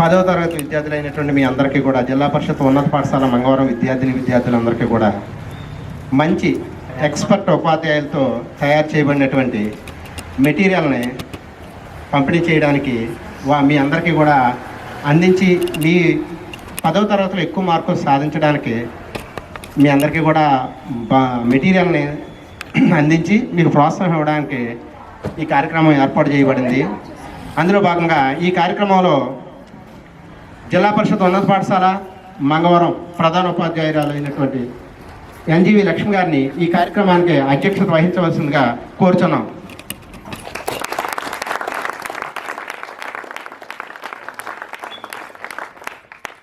పదవ తరగతి విద్యార్థులైనటువంటి మీ అందరికీ కూడా జిల్లా పరిషత్ ఉన్నత పాఠశాల మంగళవారం విద్యార్థిని విద్యార్థులందరికీ కూడా మంచి ఎక్స్పర్ట్ ఉపాధ్యాయులతో తయారు చేయబడినటువంటి మెటీరియల్ని పంపిణీ చేయడానికి వా మీ అందరికీ కూడా అందించి మీ పదవ తరగతిలో ఎక్కువ మార్కులు సాధించడానికి మీ అందరికీ కూడా బా- మెటీరియల్ని అందించి మీకు ప్రోత్సాహం ఇవ్వడానికి ఈ కార్యక్రమం ఏర్పాటు చేయబడింది. అందులో భాగంగా ఈ కార్యక్రమంలో జిల్లా పరిషత్ ఉన్నత పాఠశాల మంగవరం ప్రధాన ఉపాధ్యాయురాలు అయినటువంటి ఎన్జీవి లక్ష్మి గారిని ఈ కార్యక్రమానికి అధ్యక్షత వహించవలసిందిగా కోరుచున్నాం.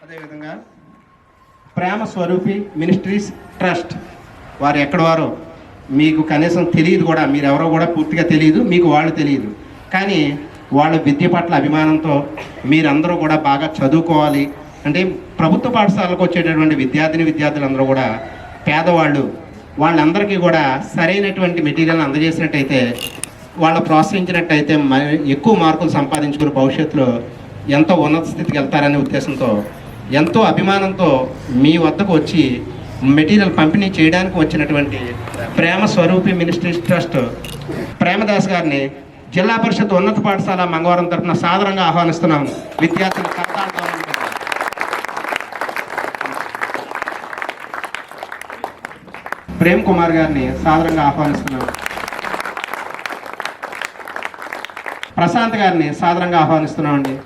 అదేవిధంగా ప్రేమ స్వరూపి మినిస్ట్రీస్ ట్రస్ట్ వారు ఎక్కడ వారు మీకు కనీసం తెలియదు కూడా మీరు ఎవరో కూడా పూర్తిగా తెలియదు మీకు వాళ్ళు తెలియదు. కానీ వాళ్ళ విద్య పట్ల అభిమానంతో మీరందరూ కూడా బాగా చదువుకోవాలి. అంటే ప్రభుత్వ పాఠశాలకు వచ్చేటటువంటి విద్యార్థిని విద్యార్థులందరూ కూడా పేదవాళ్ళు వాళ్ళందరికీ కూడా సరైనటువంటి మెటీరియల్ అందజేసినట్టయితే వాళ్ళు ప్రోత్సహించినట్టయితే మరి ఎక్కువ మార్కులు సంపాదించుకుని భవిష్యత్తులో ఎంతో ఉన్నత స్థితికి వెళ్తారనే ఉద్దేశంతో ఎంతో అభిమానంతో మీ వద్దకు వచ్చి మెటీరియల్ పంపిణీ చేయడానికి వచ్చినటువంటి ప్రేమ స్వరూపి మినిస్ట్రీ ట్రస్ట్ ప్రేమదాస్ గారిని జిల్లా పరిషత్ ఉన్నత పాఠశాల మంగళవారం తరఫున సాదరంగా ఆహ్వానిస్తున్నాం విద్యార్థుల కర్తాలతో ప్రేమ్ కుమార్ గారిని సాదరంగా ఆహ్వానిస్తున్నాము. ప్రశాంత్ గారిని సాదరంగా ఆహ్వానిస్తున్నామండి.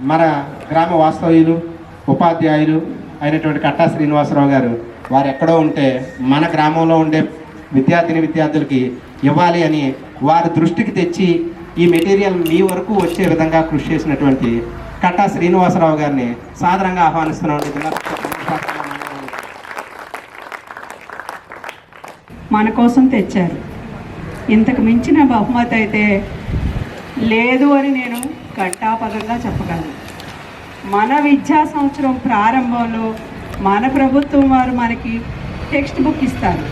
మన గ్రామ వాస్తవ్యులు ఉపాధ్యాయులు అయినటువంటి కట్టా శ్రీనివాసరావు గారు వారు ఎక్కడో ఉంటే మన గ్రామంలో ఉండే విద్యార్థిని విద్యార్థులకి ఇవ్వాలి అని వారి దృష్టికి తెచ్చి ఈ మెటీరియల్ మీ వరకు వచ్చే విధంగా కృషి చేసినటువంటి కట్టా శ్రీనివాసరావు గారిని సాధారణంగా ఆహ్వానిస్తున్నాను. జిల్లా మన కోసం తెచ్చారు. ఇంతకు మించిన బహుమతి అయితే లేదు అని నేను ఘంటాపదంగా చెప్పగలను. మన విద్యా సంవత్సరం ప్రారంభంలో మన ప్రభుత్వం వారు మనకి టెక్స్ట్ బుక్ ఇస్తారు.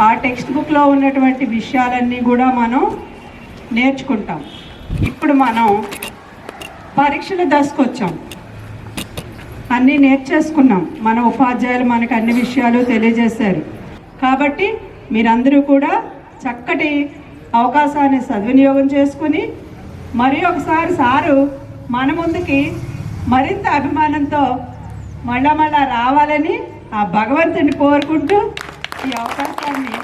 ఆ టెక్స్ట్ బుక్లో ఉన్నటువంటి విషయాలన్నీ కూడా మనం నేర్చుకుంటాం. ఇప్పుడు మనం పరీక్షల దశకు వచ్చాం అన్నీ నేర్చేసుకున్నాం. మన ఉపాధ్యాయులు మనకు అన్ని విషయాలు తెలియజేశారు. కాబట్టి మీరందరూ కూడా చక్కటి అవకాశాన్ని సద్వినియోగం చేసుకుని మరి ఒకసారి సారు మన ముందుకి మరింత అభిమానంతో మళ్ళా మళ్ళా రావాలని ఆ భగవంతుని కోరుకుంటూ ఈ అవకాశాన్ని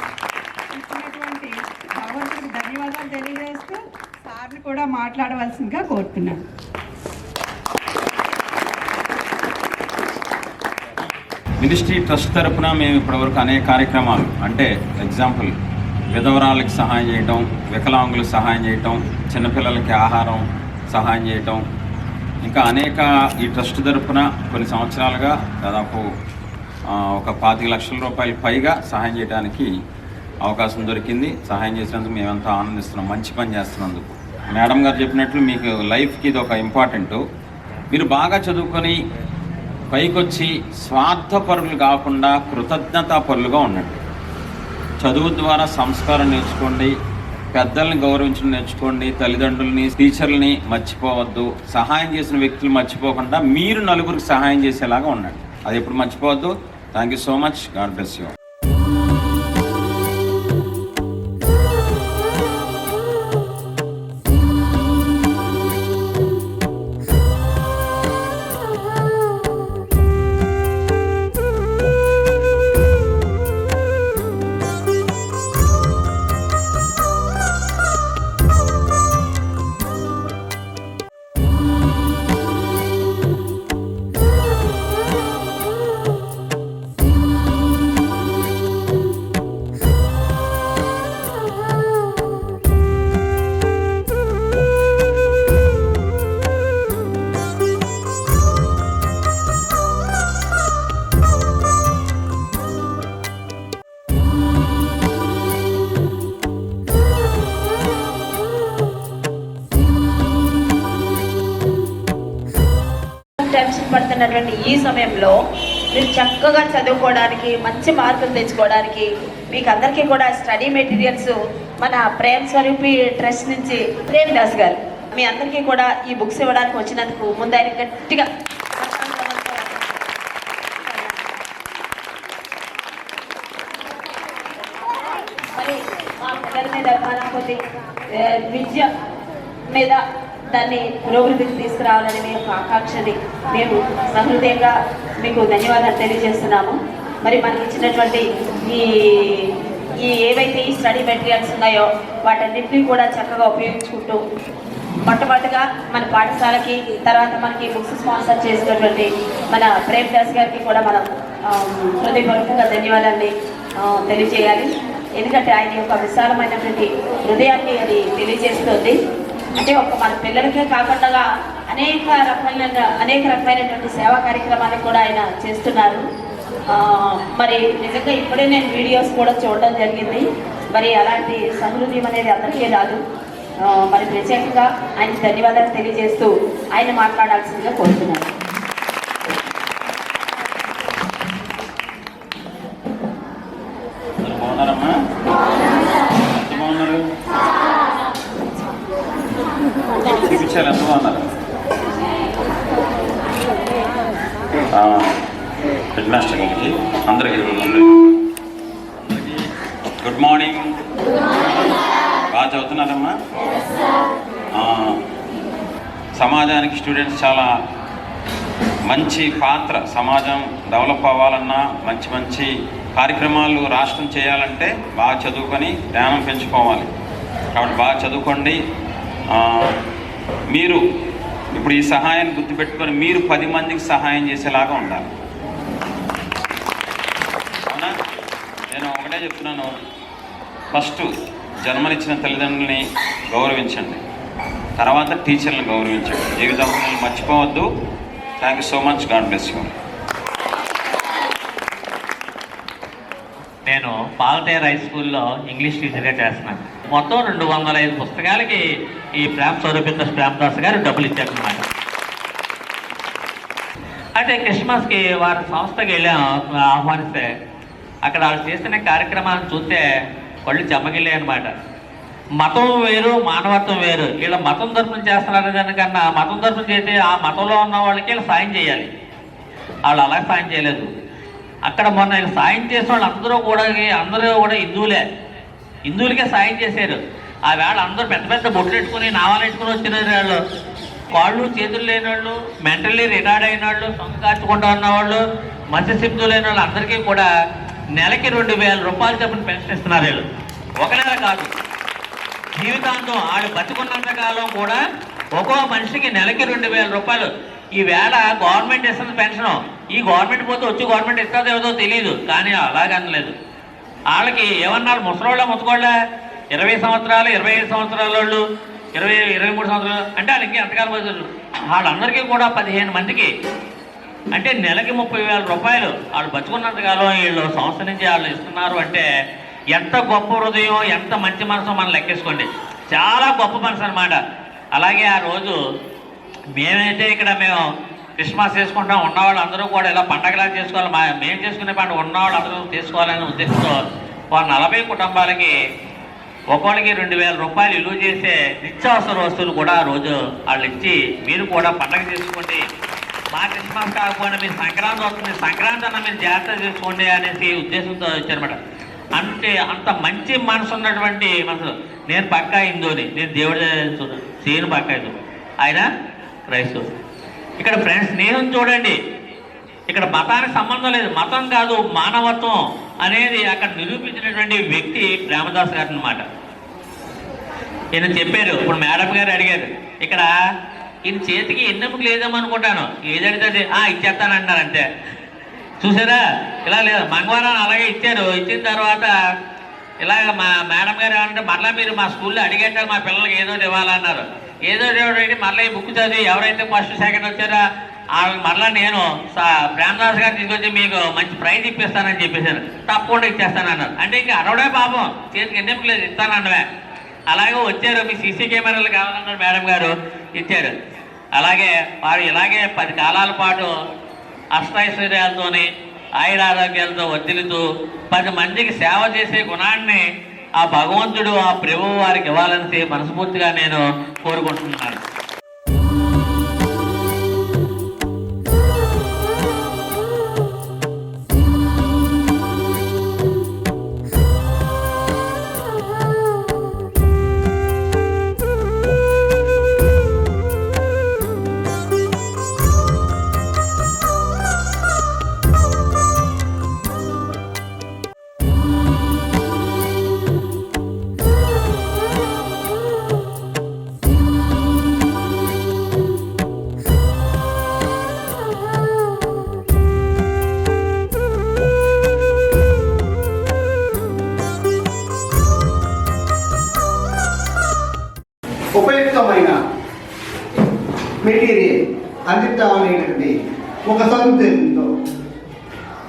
ఇచ్చినటువంటి భగవంతుడికి ధన్యవాదాలు తెలియజేస్తూ సార్ని కూడా మాట్లాడవలసిందిగా కోరుతున్నాను. మినిస్ట్రీ ట్రస్ట్ తరపున మేము ఇప్పటివరకు అనేక కార్యక్రమాలు అంటే ఎగ్జాంపుల్ విధవరాలకు సహాయం చేయటం వికలాంగులకు సహాయం చేయటం చిన్నపిల్లలకి ఆహారం సహాయం చేయటం ఇంకా అనేక ఈ ట్రస్ట్ తరపున కొన్ని సంవత్సరాలుగా దాదాపు ఒక పాతిక లక్షల రూపాయలు పైగా సహాయం చేయడానికి అవకాశం దొరికింది. సహాయం చేసినందుకు మేమంతా ఆనందిస్తున్నాం. మంచి పని చేస్తున్నందుకు. మేడం గారు చెప్పినట్లు మీకు లైఫ్కి ఇది ఒక ఇంపార్టెంట్. మీరు బాగా చదువుకొని పైకొచ్చి స్వార్థపరులు కాకుండా కృతజ్ఞతాపరులుగా ఉండండి. చదువు ద్వారా సంస్కారం నేర్చుకోండి. పెద్దల్ని గౌరవించడం నేర్చుకోండి తల్లిదండ్రుల్ని టీచర్లని మర్చిపోవద్దు. సహాయం చేసిన వ్యక్తులు మర్చిపోకుండా మీరు నలుగురికి సహాయం చేసేలాగా ఉండండి. అది ఎప్పుడు మర్చిపోవద్దు. Thank you so much god bless you tension ఈ సమయంలో మీరు చక్కగా చదువుకోవడానికి మంచి మార్కులు తెచ్చుకోవడానికి మీకు అందరికీ కూడా స్టడీ మెటీరియల్స్ మన ప్రేమ్ స్వరూపి ట్రస్ట్ నుంచి ప్రేమ్ దాస్ గారు మీ అందరికీ కూడా ఈ బుక్స్ ఇవ్వడానికి వచ్చినందుకు ముందు ఆయన గట్టిగా మరి మా పిల్లల మీద అభిమానం కొద్ది విద్య మీద దాన్ని పురోభివృద్ధికి తీసుకురావాలని మీ యొక్క ఆకాంక్షని మేము సహృదయంగా మీకు ధన్యవాదాలు తెలియజేస్తున్నాము. మరి మనకి ఇచ్చినటువంటి ఈ ఈ ఏవైతే ఈ స్టడీ మెటీరియల్స్ ఉన్నాయో వాటన్నింటినీ కూడా చక్కగా ఉపయోగించుకుంటూ మొట్టమొదటిగా మన పాఠశాలకి తర్వాత మనకి బుక్స్ స్పాన్సర్ చేసినటువంటి మన ప్రేమ్ దాస్ గారికి కూడా మనం హృదయపూర్వకంగా ధన్యవాదాన్ని తెలియజేయాలి. ఎందుకంటే ఆయన యొక్క విశాలమైనటువంటి హృదయాన్ని అది తెలియజేస్తుంది. అంటే ఒక మన పిల్లలకే కాకుండా అనేక రకమైన అనేక రకమైనటువంటి సేవా కార్యక్రమాలు కూడా ఆయన చేస్తున్నారు. మరి నిజంగా ఇప్పుడే నేను వీడియోస్ కూడా చూడడం జరిగింది. మరి అలాంటి సహృదయం అనేది అందరికీ రాదు. మరి ప్రత్యేకంగా ఆయన ధన్యవాదాలు తెలియజేస్తూ ఆయన మాట్లాడాల్సిందిగా కోరుతున్నాను. చూపించాలి ఎంత అన్నారు హెడ్ మాస్టర్ గారికి అందరికీ గుడ్ మార్నింగ్. బాగా చదువుతున్నారమ్మా? సమాజానికి స్టూడెంట్స్ చాలా మంచి పాత్ర. సమాజం డెవలప్ అవ్వాలన్నా మంచి మంచి కార్యక్రమాలు రాష్ట్రం చేయాలంటే బాగా చదువుకొని జ్ఞానం పెంచుకోవాలి. కాబట్టి బాగా చదువుకోండి. మీరు ఇప్పుడు ఈ సహాయాన్ని గుర్తుపెట్టుకొని మీరు పది మందికి సహాయం చేసేలాగా ఉండాలి. అవునా? నేను ఒకటే చెప్తున్నాను. ఫస్ట్ జన్మనిచ్చిన తల్లిదండ్రులని గౌరవించండి. తర్వాత టీచర్లను గౌరవించండి. ఏ విధంగా మర్చిపోవద్దు. Thank you so much god bless you నేను పాలటేర్ హై స్కూల్లో ఇంగ్లీష్ టీచర్గా చేస్తున్నాను. మొత్తం రెండు వందల ఐదు పుస్తకాలకి ఈ ప్రేమ స్వరూపిత ప్రేమదాస్ గారు డబ్బులు ఇచ్చారనమాట అంటే క్రిస్మస్కి వారి సంస్థకి వెళ్ళాం ఆహ్వానిస్తే అక్కడ వాళ్ళు చేసిన కార్యక్రమాలను చూస్తే కళ్ళు చెమ్మగిల్లాయి అనమాట మతం వేరు మానవత్వం వేరు. వీళ్ళ మతం దర్శనం చేస్తున్నారు దానికన్నా మతం దర్శనం చేస్తే ఆ మతంలో ఉన్న వాళ్ళకి వీళ్ళు సాయం చేయాలి. వాళ్ళు అలా సాయం చేయలేదు. అక్కడ మొన్న సాయం చేసిన వాళ్ళు అందరూ కూడా అందరూ కూడా హిందువులే. హిందువులకే సాయం చేశారు. ఆ వేళ అందరూ పెద్ద పెద్ద బొట్లు పెట్టుకుని నావాలు పెట్టుకుని వచ్చిన వాళ్ళు. కాళ్ళు చేతులు లేని వాళ్ళు మెంటల్లీ రిటైర్డ్ అయిన వాళ్ళు సొంత కాచుకుంటూ ఉన్నవాళ్ళు మంచి సిద్ధులు లేని వాళ్ళు అందరికీ కూడా నెలకి రెండు వేల రూపాయలు చెప్పిన పెన్షన్ ఇస్తున్నారు వీళ్ళు. ఒక నెల కాదు. జీవితాంతం వాళ్ళు బతుకున్నంత కాలం కూడా ఒక్కో మనిషికి నెలకి రెండు వేల రూపాయలు. ఈ వేళ గవర్నమెంట్ ఇస్తుంది పెన్షన్. ఈ గవర్నమెంట్ పోతే వచ్చి గవర్నమెంట్ ఇస్తుందో ఏదో తెలియదు కానీ అలాగనలేదు. వాళ్ళకి ఏమన్నారు? ముసలోళ్ళ ముసకోళ్ళ ఇరవై సంవత్సరాలు ఇరవై ఐదు సంవత్సరాల వాళ్ళు ఇరవై ఇరవై మూడు సంవత్సరాలు అంటే వాళ్ళకి ఎంతకాలం వచ్చారు వాళ్ళందరికీ కూడా పదిహేను మందికి. అంటే నెలకి ముప్పై వేల రూపాయలు. వాళ్ళు బతుకున్నంతకాలం వీళ్ళు సంవత్సరం నుంచి వాళ్ళు ఇస్తున్నారు అంటే ఎంత గొప్ప హృదయం ఎంత మంచి మనసు మనం లెక్కేసుకోండి. చాలా గొప్ప మనసు అనమాట అలాగే ఆ రోజు మేమైతే ఇక్కడ మేము క్రిస్మస్ చేసుకుంటాం ఉన్నవాళ్ళు అందరూ కూడా ఇలా పండగలా చేసుకోవాలి. మా మేము చేసుకునే పండుగ ఉన్నవాళ్ళు అందరూ చేసుకోవాలనే ఉద్దేశంతో ఒక నలభై కుటుంబాలకి ఒక్కొక్కరికి రెండు వేల రూపాయలు విలువ చేసే నిత్యావసర వస్తువులు కూడా ఆ రోజు వాళ్ళు ఇచ్చి మీరు కూడా పండగ చేసుకోండి. మా క్రిస్మస్ కాకపోయినా మీరు సంక్రాంతి వస్తుంది. సంక్రాంతి అన్న మీరు జాగ్రత్త చేసుకోండి అనేసి ఉద్దేశంతో వచ్చారన్నమాట. అంటే అంత మంచి మనసు ఉన్నటువంటి మనసు. నేను పక్కా హిందూని నేను దేవుడి సీను పక్కా హిందూ. ఆయన క్రైస్తవుడు. ఇక్కడ ఫ్రెండ్స్ స్నేహం చూడండి. ఇక్కడ మతానికి సంబంధం లేదు. మతం కాదు మానవత్వం అనేది అక్కడ నిరూపించినటువంటి వ్యక్తి ప్రేమదాస్ గారు అనమాట ఈయన చెప్పారు ఇప్పుడు మేడం గారు అడిగారు ఇక్కడ ఈయన చేతికి ఎన్నెముక లేదేమనుకుంటాను? అనుకుంటాను అడిగితే ఆ ఇచ్చేస్తానంటున్నారు అంతే. చూసారా? ఇలా లేదు. మంగళవారం అలాగే ఇచ్చారు. ఇచ్చిన తర్వాత ఇలాగ మా మేడం గారు ఏమంటే మరలా మీరు మా స్కూల్లో అడిగేట మా పిల్లలకి ఏదో ఇవ్వాలన్నారు. ఏదో ఒకటి మళ్ళీ ఈ బుక్ చదివి ఎవరైతే ఫస్ట్ సెకండ్ వచ్చారో వాళ్ళకి మళ్ళీ నేను సా- ప్రేమదాస్ గారు తీసుకొచ్చి మీకు మంచి ప్రైజ్ ఇప్పిస్తానని చెప్పేశారు. తప్పకుండా ఇచ్చేస్తానన్నారు. అంటే ఇంకా అరవడే పాపం చేతికి ఎన్నెంపు లేదు ఇస్తానన్నవే. అలాగే వచ్చారు మీ సీసీ కెమెరాలు కావాలన్నారు మేడం గారు ఇచ్చారు. అలాగే వారు ఇలాగే పది కాలాల పాటు అష్టైశ్వర్యాలతోని ఆయురారోగ్యాలతో వర్ధిల్లుతూ పది మందికి సేవ చేసే గుణాన్ని ఆ భగవంతుడు ఆ ప్రభువు వారికి ఇవ్వాలని మనస్ఫూర్తిగా నేను కోరుకుంటున్నాను. ఉపయుక్తమైన మెటీరియల్ అందిద్దామనేటువంటి ఒక సదుద్దేశంతో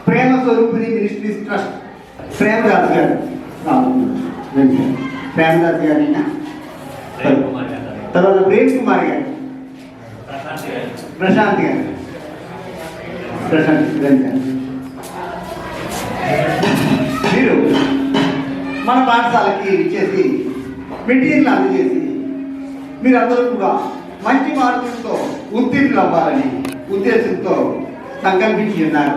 ప్రేమ స్వరూపిణి మినిస్ట్రీస్ ట్రస్ట్. ప్రేమదాస్ గారు. ప్రేమదాస్ గారైనా తర్వాత ప్రేమ్ కుమార్ గారు. ప్రశాంత్ గారు. ప్రశాంత్ గారు. గారు. మీరు మన పాఠశాలకి ఇచ్చేసి మెటీరియల్ అందజేసి మీరందరూ కూడా మంచి మార్కులతో ఉత్తీర్ణులు అవ్వాలని ఉద్దేశంతో సంకల్పించి ఉన్నారు.